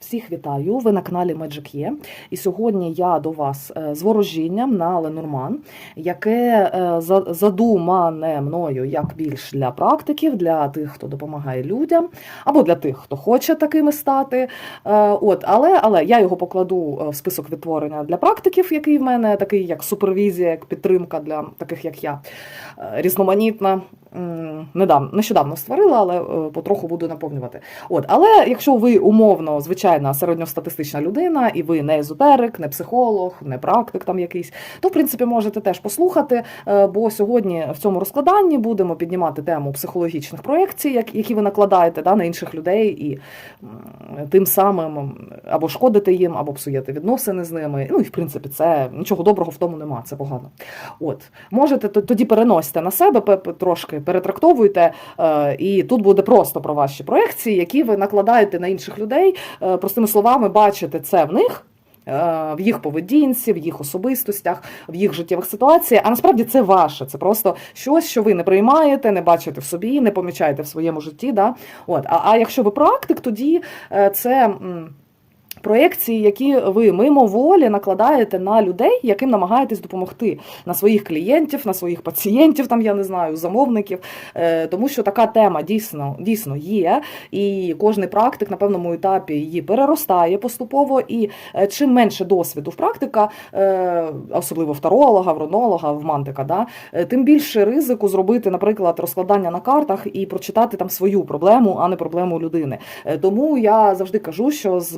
Всіх вітаю! Ви на каналі Magic Є. І сьогодні я до вас е, з ворожінням на Ленорман, яке е, задумане мною як більш для практиків, для тих, хто допомагає людям, або для тих, хто хоче такими стати. Е, От, але, але я його покладу в список відтворення для практиків, який в мене такий як супервізія, як підтримка для таких, як я, різноманітна. Недавно, нещодавно створила, але потроху буду наповнювати. От, але якщо ви умовно звичайна середньостатистична людина, і ви не езотерик, не психолог, не практик там якийсь, то в принципі можете теж послухати. е, Бо сьогодні в цьому розкладанні будемо піднімати тему психологічних проєкцій, які ви накладаєте да, на інших людей, і тим самим або шкодите їм, або псуєте відносини з ними. Ну і в принципі, це нічого доброго в тому нема, це погано. От можете тоді переносите на себе трошки, перетрактовуйте, е, і тут буде просто про ваші проекції, які ви накладаєте на інших людей. Простими словами, бачите це в них. е, В їх поведінці, в їх особистостях, в їх життєвих ситуаціях, а насправді це ваше. Це просто щось, що ви не приймаєте, не бачите в собі, не помічаєте в своєму житті. Да? От. А, а якщо ви практик, тоді е, це. М, Проєкції, які ви мимоволі накладаєте на людей, яким намагаєтесь допомогти, на своїх клієнтів, на своїх пацієнтів, там я не знаю, замовників, Е, тому що така тема дійсно дійсно є, і кожний практик на певному етапі її переростає поступово. І е, чим менше досвіду в практика, е, особливо в таролога, в мантика, да, тим більше ризику зробити, наприклад, розкладання на картах і прочитати там свою проблему, а не проблему людини. Тому я завжди кажу, що з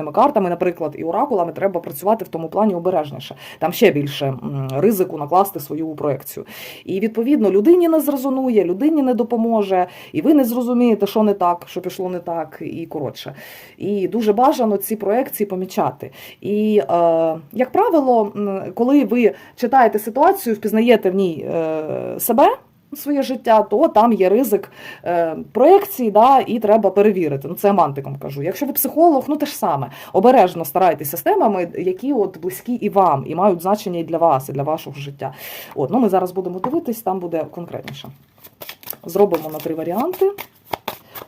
метафоричними картами, наприклад, і оракулами треба працювати в тому плані обережніше. Там ще більше ризику накласти свою проекцію. І відповідно людині не зрезонує, людині не допоможе, і ви не зрозумієте, що не так, що пішло не так, і коротше. І дуже бажано ці проекції помічати. І, е, як правило, коли ви читаєте ситуацію, впізнаєте в ній е, себе. Своє життя, то там є ризик е, проекції, да, і треба перевірити. Ну, це амантиком кажу. Якщо ви психолог, ну те ж саме. Обережно старайтеся з темами, які от близькі і вам, і мають значення і для вас, і для вашого життя. От, ну ми зараз будемо дивитись, там буде конкретніше. Зробимо на три варіанти.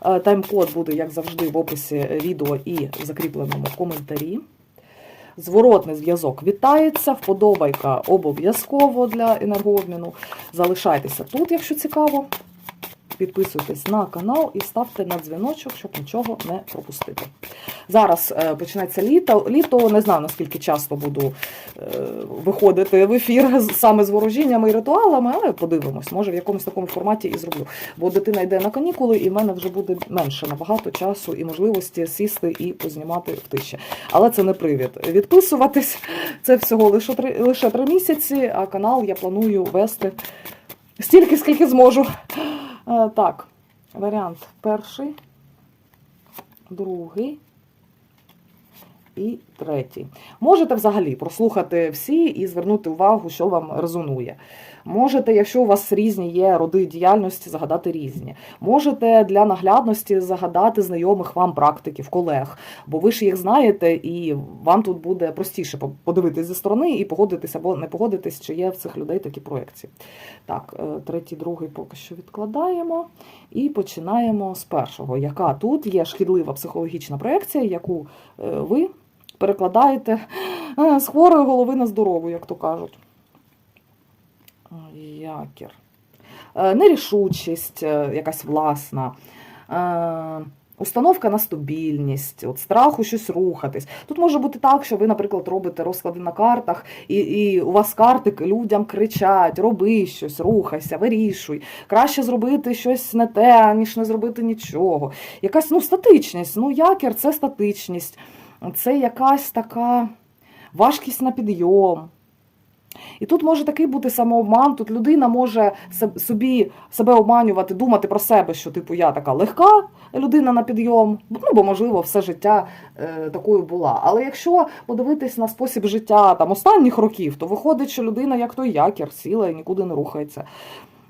Е, Тайм-код буде, як завжди, в описі відео і в закріпленому коментарі. Зворотний зв'язок вітається, вподобайка обов'язково для енергообміну. Залишайтеся тут, якщо цікаво. Підписуйтесь на канал і ставте на дзвіночок, щоб нічого не пропустити. Зараз е, почнеться літо. Літо не знаю наскільки часто буду е, виходити в ефір саме з ворожіннями і ритуалами, але подивимось, може в якомусь такому форматі і зроблю. Бо дитина йде на канікули, і в мене вже буде менше набагато часу і можливості сісти і познімати в тиші. Але це не привід відписуватись. Це всього лише три, лише три місяці, а канал я планую вести стільки, скільки зможу. Е, Так, варіант перший, другий і третій. Можете взагалі прослухати всі і звернути увагу, що вам резонує. Можете, якщо у вас різні є роди діяльності, загадати різні. Можете для наглядності загадати знайомих вам практиків, колег, бо ви ж їх знаєте, і вам тут буде простіше по- подивитись зі сторони і погодитись або не погодитись, чи є в цих людей такі проекції. Так, е, третій, другий поки що відкладаємо. І починаємо з першого, яка тут є шкідлива психологічна проекція, яку е, ви перекладаєте е, з хворої голови на здорову, як то кажуть. Якір. Е, Нерішучість, е, якась власна. Установка на стабільність, от страху щось рухатись. Тут може бути так, що ви, наприклад, робите розклади на картах, і, і у вас карти людям кричать: роби щось, рухайся, вирішуй. Краще зробити щось не те, ніж не зробити нічого. Якась ну, статичність. Ну, якір це статичність, це якась така важкість на підйом. І тут може такий бути самообман, тут людина може собі себе обманювати, думати про себе, що типу я така легка людина на підйом, ну бо можливо все життя е, такою була. Але якщо подивитись на спосіб життя там останніх років, то виходить, що людина як той якір сіла і нікуди не рухається.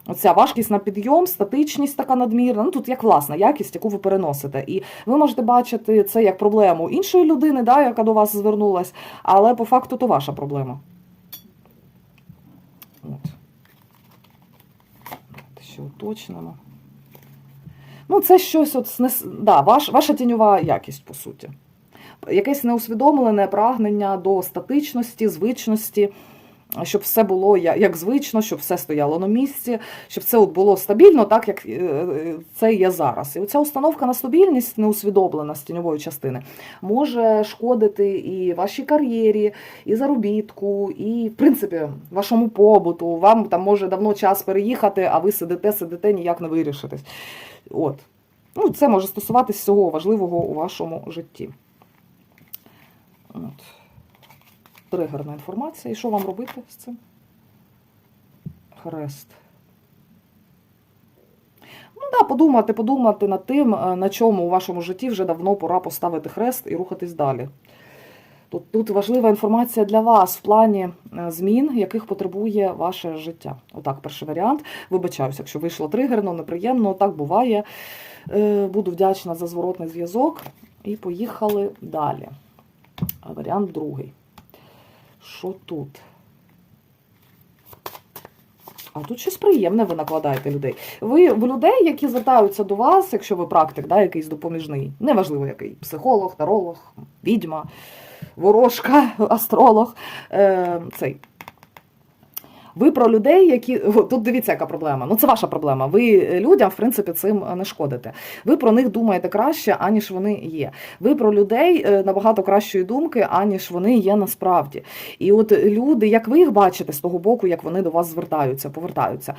Оця важкість на підйом, статичність така надмірна. Ну тут як власна якість, яку ви переносите. І ви можете бачити це як проблему іншої людини, да, яка до вас звернулась, але по факту то ваша проблема. От. Давайте ще уточнимо. Ну, це щось от снес... да, ваш, ваша тіньова якість, по суті. якесь неусвідомлене прагнення до статичності, звичності. Щоб все було як звично, щоб все стояло на місці, щоб це було стабільно, так як е, е, це є зараз. І оця установка на стабільність, неусвідомлена з тіньової частини, може шкодити і вашій кар'єрі, і заробітку, і, в принципі, вашому побуту. Вам там може давно час переїхати, а ви сидите, сидите, ніяк не вирішитесь. От. Ну, це може стосуватись всього важливого у вашому житті. От. Тригерна інформація. І що вам робити з цим? Хрест. Ну да, подумати, подумати над тим, е, на чому у вашому житті вже давно пора поставити хрест і рухатись далі. Тут, тут важлива інформація для вас в плані е, змін, яких потребує ваше життя. Отак, перший варіант. Вибачаюся, якщо вийшло тригерно, неприємно, так буває. Е, Буду вдячна за зворотний зв'язок. І поїхали далі. Варіант другий. Що тут? А тут щось приємне ви накладаєте людей. Ви в людей, які звертаються до вас, якщо ви практик, да, якийсь допоміжний, неважливо який психолог, таролог, відьма, ворожка, астролог. Е, цей. Ви про людей, які тут дивіться, яка проблема. Ну це ваша проблема. Ви людям, в принципі, цим не шкодите. Ви про них думаєте краще, аніж вони є. Ви про людей е, набагато кращої думки, аніж вони є насправді. І от люди, як ви їх бачите з того боку, як вони до вас звертаються, повертаються.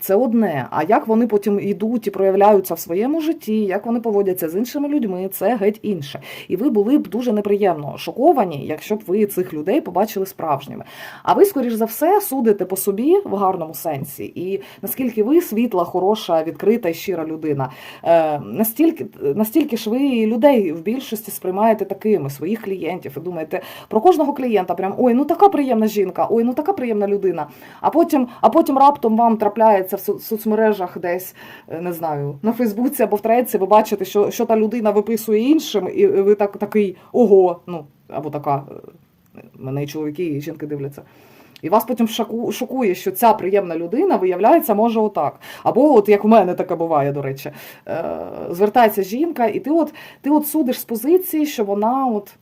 Це одне. А як вони потім йдуть і проявляються в своєму житті, як вони поводяться з іншими людьми, це геть інше. І ви були б дуже неприємно шоковані, якщо б ви цих людей побачили справжніми. А ви, скоріш за все, судите по собі в гарному сенсі. І наскільки ви світла, хороша, відкрита і щира людина, е, настільки, настільки ж ви людей в більшості сприймаєте такими своїх клієнтів і думаєте про кожного клієнта, прям ой, ну така приємна жінка, ой, ну така приємна людина. А потім, а потім раптом вам трапляється в соцмережах десь, е, не знаю, на Фейсбуці або в Треці, ви бачите, що, що та людина виписує іншим, і ви так такий ого, ну або така. е, Мене і чоловіки, і жінки дивляться. І вас потім шоку- шокує, що ця приємна людина виявляється може отак. Або, от як у мене таке буває, до речі, е, звертається жінка, і ти от, ти от судиш з позиції, що вона от.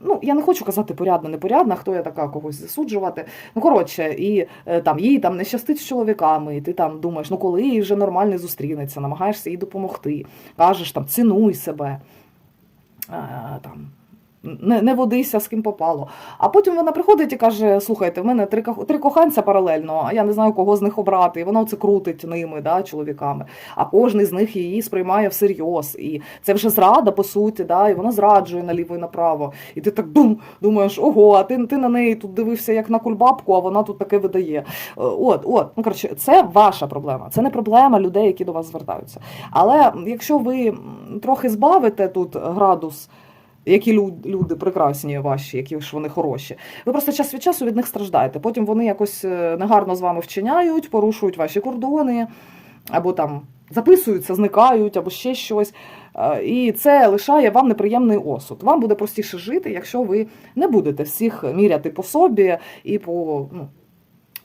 Ну, я не хочу казати порядна, непорядна, хто я така когось засуджувати. Ну, коротше, і е, там їй там не щастить з чоловіками, і ти там думаєш, ну коли їй вже нормально зустрінеться, намагаєшся їй допомогти, кажеш там, цінуй себе. Е, там, не, не водися з ким попало. А потім вона приходить і каже: слухайте, в мене три, три коханця паралельно, а я не знаю, кого з них обрати. І вона це крутить ними, да, чоловіками. А кожен з них її сприймає всерйоз. І це вже зрада, по суті, да, і вона зраджує наліво і направо. І ти так бум, думаєш, ого, а ти, ти на неї тут дивився як на кульбабку, а вона тут таке видає. Е, От, от, ну коротше, це ваша проблема. Це не проблема людей, які до вас звертаються. Але якщо ви трохи збавите тут градус які лю- люди прекрасні ваші, які ж вони хороші. Ви просто час від часу від них страждаєте. Потім вони якось е, негарно з вами вчиняють, порушують ваші кордони, або там записуються, зникають, або ще щось. Е, І це лишає вам неприємний осуд. Вам буде простіше жити, якщо ви не будете всіх міряти по собі і по. Ну,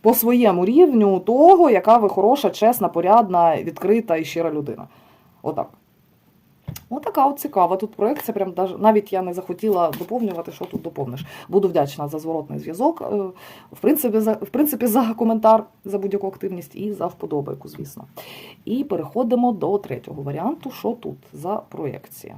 по своєму рівню того, яка ви хороша, чесна, порядна, відкрита і щира людина. Отак. Отака от цікава тут проекція. Прям навіть я не захотіла доповнювати, що тут доповниш. Буду вдячна за зворотний зв'язок. е, В принципі, за, в принципі, за коментар, за будь-яку активність і за вподобайку, звісно. І переходимо до третього варіанту. Що тут за проекція?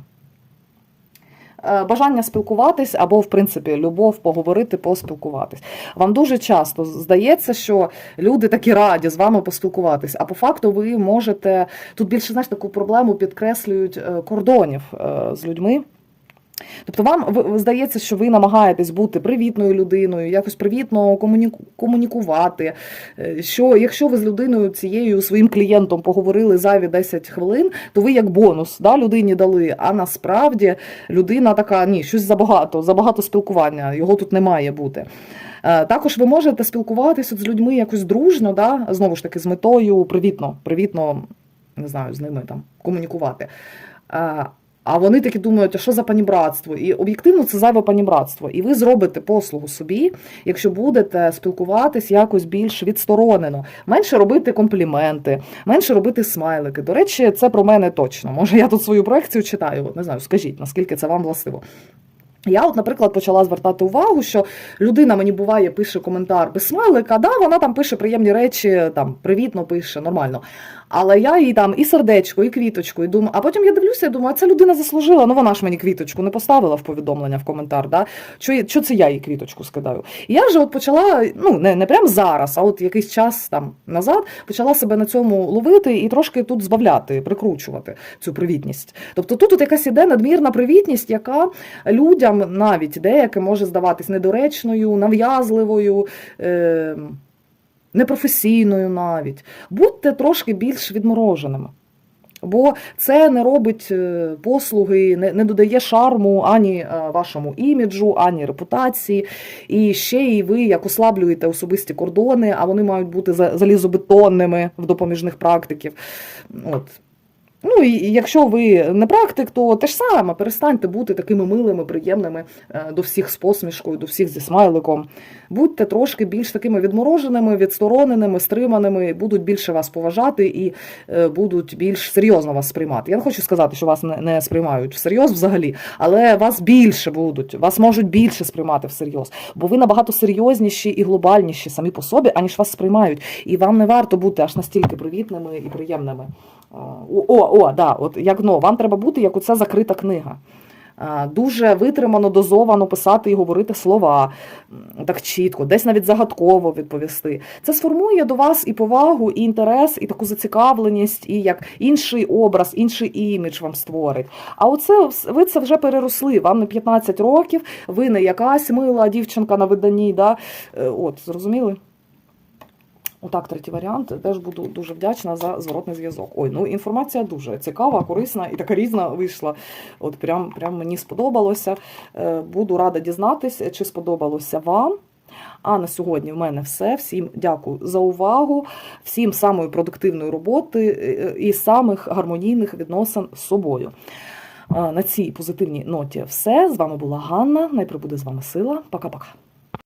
Е, Бажання спілкуватись або, в принципі, любов поговорити, поспілкуватись. Вам дуже часто здається, що люди такі раді з вами поспілкуватись, а по факту ви можете тут більше знаєш, таку проблему підкреслюють е, кордонів е, з людьми. Тобто вам здається, що ви намагаєтесь бути привітною людиною, якось привітно комуніку- комунікувати. е, Що якщо ви з людиною цією своїм клієнтом поговорили зайві 10 хвилин, то ви як бонус да, людині дали. А насправді людина така, ні, щось забагато, забагато спілкування, його тут не має бути. Е, Також ви можете спілкуватися з людьми якось дружно, да, знову ж таки, з метою привітно, привітно, не знаю, з ними там комунікувати. А вони такі думають, а що за панібратство? І об'єктивно це зайве панібратство. І ви зробите послугу собі, якщо будете спілкуватись якось більш відсторонено, менше робити компліменти, менше робити смайлики. До речі, це про мене точно. Може, я тут свою проекцію читаю. Не знаю, скажіть, наскільки це вам властиво. Я, от, наприклад, почала звертати увагу, що людина мені буває, пише коментар без смайлика, да, вона там пише приємні речі, там привітно пише, нормально. Але я їй там і сердечко, і квіточку, і думаю, а потім я дивлюся, і думаю, а ця людина заслужила. Ну вона ж мені квіточку не поставила в повідомлення в коментар. Да? Що, що це я їй квіточку скидаю? І я вже от почала, ну не, не прямо зараз, а от якийсь час там назад почала себе на цьому ловити і трошки тут збавляти, прикручувати цю привітність. Тобто тут от якась іде надмірна привітність, яка людям навіть деяким може здаватись недоречною, нав'язливою. Е- непрофесійною навіть. Будьте трошки більш відмороженими. Бо це не робить е, послуги, не, не додає шарму ані е, вашому іміджу, ані репутації. І ще і ви як ослаблюєте особисті кордони, а вони мають бути залізобетонними в допоміжних практиків. От. Ну і якщо ви не практик, то те ж саме, перестаньте бути такими милими, приємними е, до всіх з посмішкою, до всіх зі смайликом. Будьте трошки більш такими відмороженими, відстороненими, стриманими, будуть більше вас поважати і е, будуть більш серйозно вас сприймати. Я не хочу сказати, що вас не сприймають всерйоз взагалі, але вас більше будуть, вас можуть більше сприймати всерйоз, бо ви набагато серйозніші і глобальніші самі по собі, аніж вас сприймають. І вам не варто бути аж настільки привітними і приємними. О, о, да, от як ну, вам треба бути, як оця закрита книга. Дуже витримано, дозовано писати і говорити слова так чітко, десь навіть загадково відповісти. Це сформує до вас і повагу, і інтерес, і таку зацікавленість, і як інший образ, інший імідж вам створить. А оце ви це вже переросли. Вам не 15 років, ви не якась мила дівчинка на виданні. Да? Е, От, зрозуміли? Отак, третій варіант. Теж буду дуже вдячна за зворотний зв'язок. Ой, ну інформація дуже цікава, корисна і така різна вийшла. От прям, прям мені сподобалося. Е, Буду рада дізнатися, чи сподобалося вам. А на сьогодні в мене все. Всім дякую за увагу, всім самої продуктивної роботи е, і самих гармонійних відносин з собою. Е, На цій позитивній ноті все. З вами була Ганна. Найприбуде з вами сила. Пока-пока.